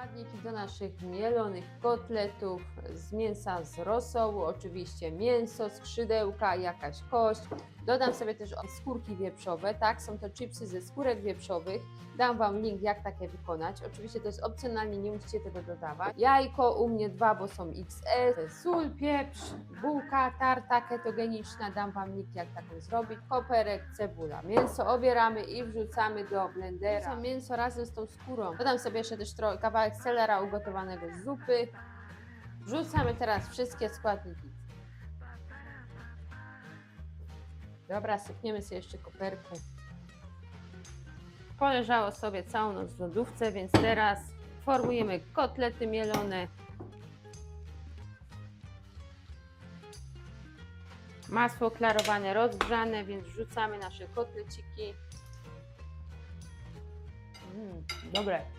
Składniki do naszych mielonych kotletów z mięsa z rosołu, oczywiście mięso, skrzydełka, jakaś kość. Dodam sobie też skórki wieprzowe, tak, są to chipsy ze skórek wieprzowych. Dam Wam link, jak takie wykonać. Oczywiście to jest opcjonalnie, nie musicie tego dodawać. Jajko u mnie dwa, bo są XS, sól, pieprz, bułka, tarta ketogeniczna, dam Wam link, jak taką zrobić. Koperek, cebula. Mięso obieramy i wrzucamy do blendera. Wrzucam mięso razem z tą skórą. Dodam sobie jeszcze też kawałek selera ugotowanego z zupy. Wrzucamy teraz wszystkie składniki. Dobra, sypniemy sobie jeszcze koperkę. Poleżało sobie całą noc w lodówce, więc teraz formujemy kotlety mielone. Masło klarowane rozgrzane, więc wrzucamy nasze kotleciki. Mm, dobre.